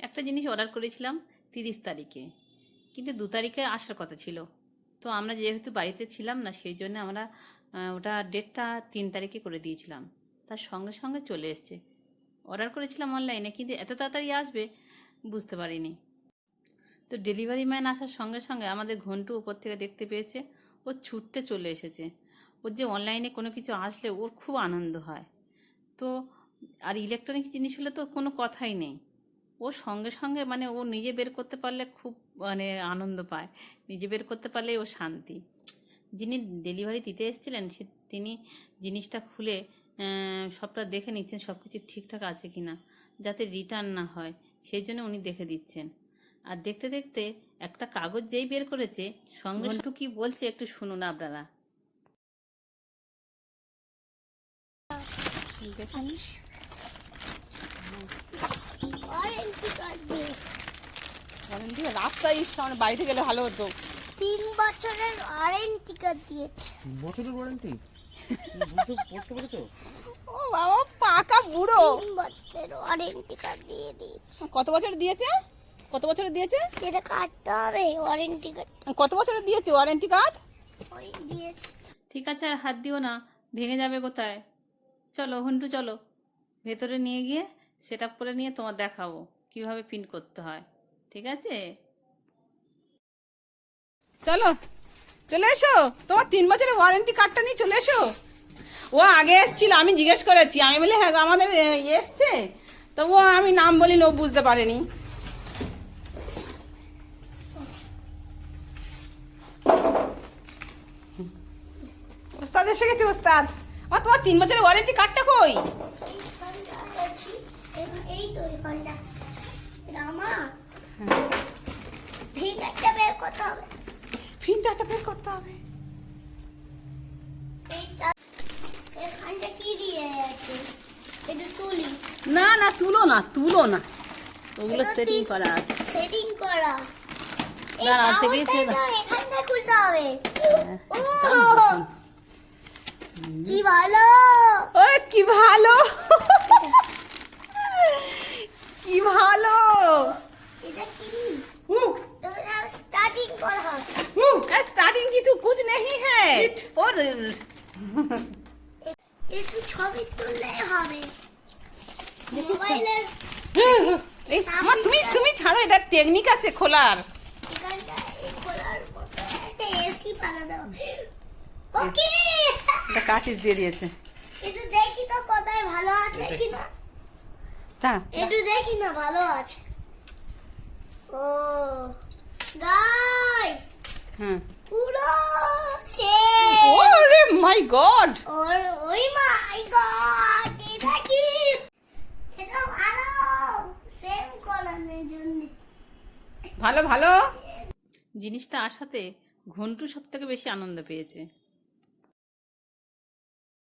একটা জিনিস অর্ডার করেছিলাম তিরিশ তারিখে। কিন্তু দু তারিখে আসার কথা ছিল। তো আমরা যেহেতু বাড়িতে ছিলাম না, সেই জন্য আমরা ওটা ডেটটা তিন তারিখে করে দিয়েছিলাম। তার সঙ্গে সঙ্গে চলে এসছে। অর্ডার করেছিলাম অনলাইনে কিন্তু এত তাড়াতাড়ি আসবে বুঝতে পারিনি। তো ডেলিভারি ম্যান আসার সঙ্গে সঙ্গে আমাদের ঘন্টু উপর থেকে দেখতে পেয়েছে, ও ছুটতে চলে এসেছে। ওর যে অনলাইনে কোনো কিছু আসলে ওর খুব আনন্দ হয়। তো, আর ইলেকট্রনিক জিনিস হলে তো কোনো কথাই নেই। ও সঙ্গে সঙ্গে মানে ও নিজে বের করতে পারলে খুব মানে আনন্দ পায়। নিজে বের করতে পারলে ও শান্তি। যিনি ডেলিভারি দিতে এসেছিলেন সে তিনি জিনিসটা খুলে সবটা দেখে নিচ্ছেন সব কিছু ঠিকঠাক আছে কি না যাতে রিটার্ন না হয়। সেই জন্য উনি দেখে দিচ্ছেন। আর দেখতে দেখতে একটা কাগজ যেই বের করেছে সঙ্গে একটু কি বলছে একটু শুনুন আপনারা। দেখুন ওয়ারেন্টি কার্ড দিয়ে ওয়ারেন্টি রাস্তায় সামনে বাড়িতে গেলে ভালো হতো। তিন বছরের ওয়ারেন্টি কার্ড দিয়েছে। বছরের ওয়ারেন্টি বুঝতে পড়তে পেরেছ? ও বাবা পাকা বুড়ো। তিন বছরের ওয়ারেন্টি কার্ড দিয়ে দিয়েছে। কত বছর দিয়েছে? কত বছরে দিয়েছে? সেটা কাটতে হবে ওয়ারেন্টি কার্ড কত বছরে দিয়েছে ওয়ারেন্টি কার্ড ওই দিয়েছে। ঠিক আছে আর হাত দিও না ভেঙে যাবে কোথায়? চলো হন্টু চলো। ভেতরে নিয়ে গিয়ে সেট আপ করে নিয়ে তোমার দেখাবো, কীভাবে প্রিন্ট করতে হয়, ঠিক আছে? চলো, চলে এসো, তোমার তিন বছরের ওয়ারেন্টি কার্ডটা নিয়ে চলে এসো। ও আগে এসেছিল, আমি জিজ্ঞেস করেছি, আমি বলি হ্যাঁ আমাদের এসছে? তবুও আমি নাম বলি ও বুঝতে পারেনি। ওস্তাদ এসে গেছে, ওস্তাদ। ও, তোমার তিন বছরের ওয়ারেন্টি কার্ডটা কই? এই- এই তো এখানটা এটা আমার ঠিক বের করতে হবে। ফিনটাটা বের করতে হবে। এই চা- এখানটা কি দিয়ে আছে? এটা তুলি। না না তুলো না তুলো না। ওগুলো সেটিং করা আছে। সেটিং করা। না, এখানটা খুলতে হবে। হ্যাঁ, ও! কি ভালো! ওরে কি ভালো কি ভালো এটা কি স্টার্টিং করা হবে कालीन কিছু कुछ नहीं হ্যাঁ। একটু ছবি তুললে হবে। মোবাইলে তুমি তুমি ছাড়ো এটা টেকনিক আছে খোলার। ওকে। একটু দেখি তো কোথায় ভালো আছে তা একটু দেখি না ভালো আছে। ও পুরো সেম ওরে মাই গড। ওর ওই মাই গড এটা কি? এটা ভালো সেম কলামের জন্য। ভালো ভালো। জিনিসটা আসাতে ঘন্টু সব থেকে বেশি আনন্দ পেয়েছে।